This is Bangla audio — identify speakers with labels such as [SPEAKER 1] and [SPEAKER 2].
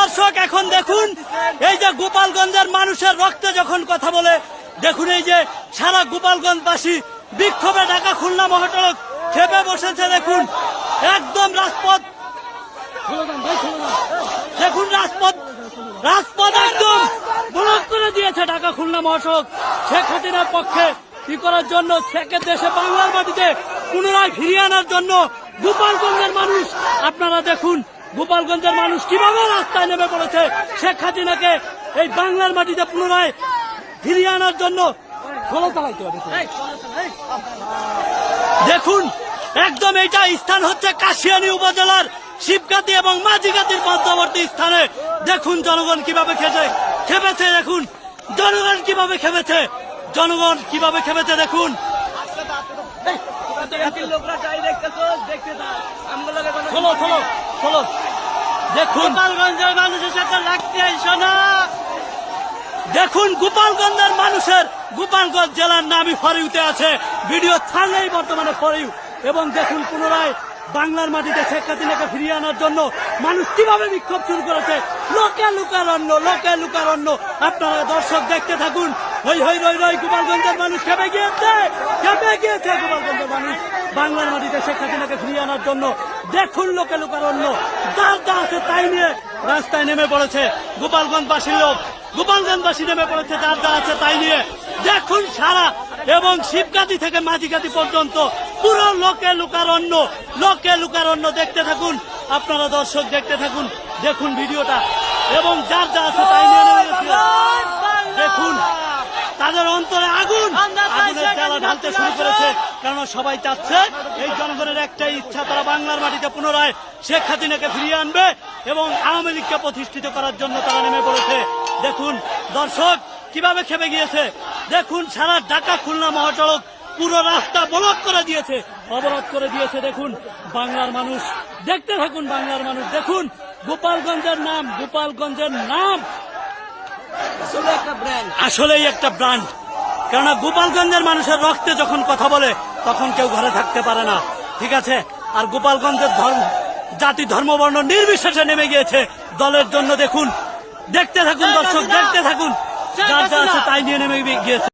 [SPEAKER 1] দর্শক, এখন দেখুন, এই যে গোপালগঞ্জের মানুষের রক্তে যখন কথা বলে, দেখুন এই যে সারা গোপালগঞ্জবাসী বিক্ষোভে ঢাকা খুলনা মহাটক খেপে বসেছে, দেখুন, একদম রাজপথ। দেখুন রাজপথ রাজপথ একদম ব্লক করে দিয়েছে ঢাকা খুলনা মহাসড়ক। শেখ হাসিনার পক্ষে কি করার জন্য, শেখের দেশে বাংলার মাটিতে পুনরায় ফিরিয়ে আনার জন্য গোপালগঞ্জের মানুষ, আপনারা দেখুন গোপালগঞ্জের মানুষ কীভাবে রাস্তায় নেমে পড়েছে? শেখ হাসিনাকে এই বাংলার মাটিতে পুনরায় ফিরিয়ে আনার জন্য ষোলো চালাইতে হবে। দেখুন একদম এইটা স্থান হচ্ছে কাশিয়ানী উপজেলার শিবকাতি এবং মাঝিকাতির মধ্যবর্তী স্থানে। দেখুন জনগণ কীভাবে খেতে খেপেছে দেখুন। জনগণ কীভাবে খেপেছে জনগণ কীভাবে খেপেছে দেখুন।
[SPEAKER 2] লোকরা যাই দেখতেছো দেখতে
[SPEAKER 1] চলো চলো চলো দেখুন।
[SPEAKER 2] গোপালগঞ্জের মানুষের সাথে লাগতে আইসো না।
[SPEAKER 1] দেখুন গোপালগঞ্জের মানুষের গোপালগঞ্জ জেলার নামই ফরিউতে আছে। ভিডিও ছাড়লেই বর্তমানে ফরিউ। এবং দেখুন পুনরায় বাংলার মাটিতে শেখ হাসিনাকে ফিরিয়ে আনার জন্য মানুষ কীভাবে বিক্ষোভ শুরু করেছে। লোকে লুকারণ্য লোকে লুকারণ্য। আপনারা দর্শক দেখতে থাকুন হই হই, রই রই, গোপালগঞ্জের মানুষ। খেপে গিয়েছে খেপে গিয়েছে গোপালগঞ্জের মানুষ। বাংলার মাটিতে শেখ হাসিনাকে ফিরিয়ে আনার জন্য দেখুন লোকে লুকারণ্য। যার যা আছে তাই নিয়ে রাস্তায় নেমে পড়েছে গোপালগঞ্জবাসীর লোক। গোপালগঞ্জবাসী নেমে পড়েছে, যার যা আছে তাই নিয়ে দেখুন সারা। এবং শিবগাতি থেকে মাঝিগাতি পর্যন্ত পুরো লোকে লুকারণ্য লোকে লুকারণ্য দেখতে থাকুন। আপনারা দর্শক দেখতে থাকুন, দেখুন ভিডিওটা। এবং যার যা আছে তাই ঢালতে শুরু করেছে কেননা সবাই চাচ্ছে এই জনগণের একটাই ইচ্ছা তারা বাংলার মাটিতে পুনরায় শেখ হাসিনাকে ফিরিয়ে আনবে এবং আওয়ামী লীগকে প্রতিষ্ঠিত করার জন্য তারা নেমে পড়েছে। দেখুন দর্শক কীভাবে খেপে গিয়েছে? দেখুন সারা ঢাকা খুলনা মহাসড়ক পুরো রাস্তা ব্লক করে দিয়েছে অবরোধ করে দিয়েছে। দেখুন বাংলার মানুষ দেখতে থাকুন বাংলার মানুষ। দেখুন গোপালগঞ্জের নাম গোপালগঞ্জের নাম।
[SPEAKER 2] আসলে একটা ব্র্যান্ড
[SPEAKER 1] আসলেই একটা ব্র্যান্ড কেননা গোপালগঞ্জের মানুষের রক্তে যখন কথা বলে তখন কেউ ঘরে থাকতে পারে না। ঠিক আছে? আর গোপালগঞ্জের ধর্ম জাতি ধর্মবর্ণ নির্বিশেষে নেমে গিয়েছে। দলের জন্য দেখুন। দেখতে থাকুন দর্শক দেখতে থাকুন। যা যা আছে তাই নিয়ে নেমে গিয়েছে।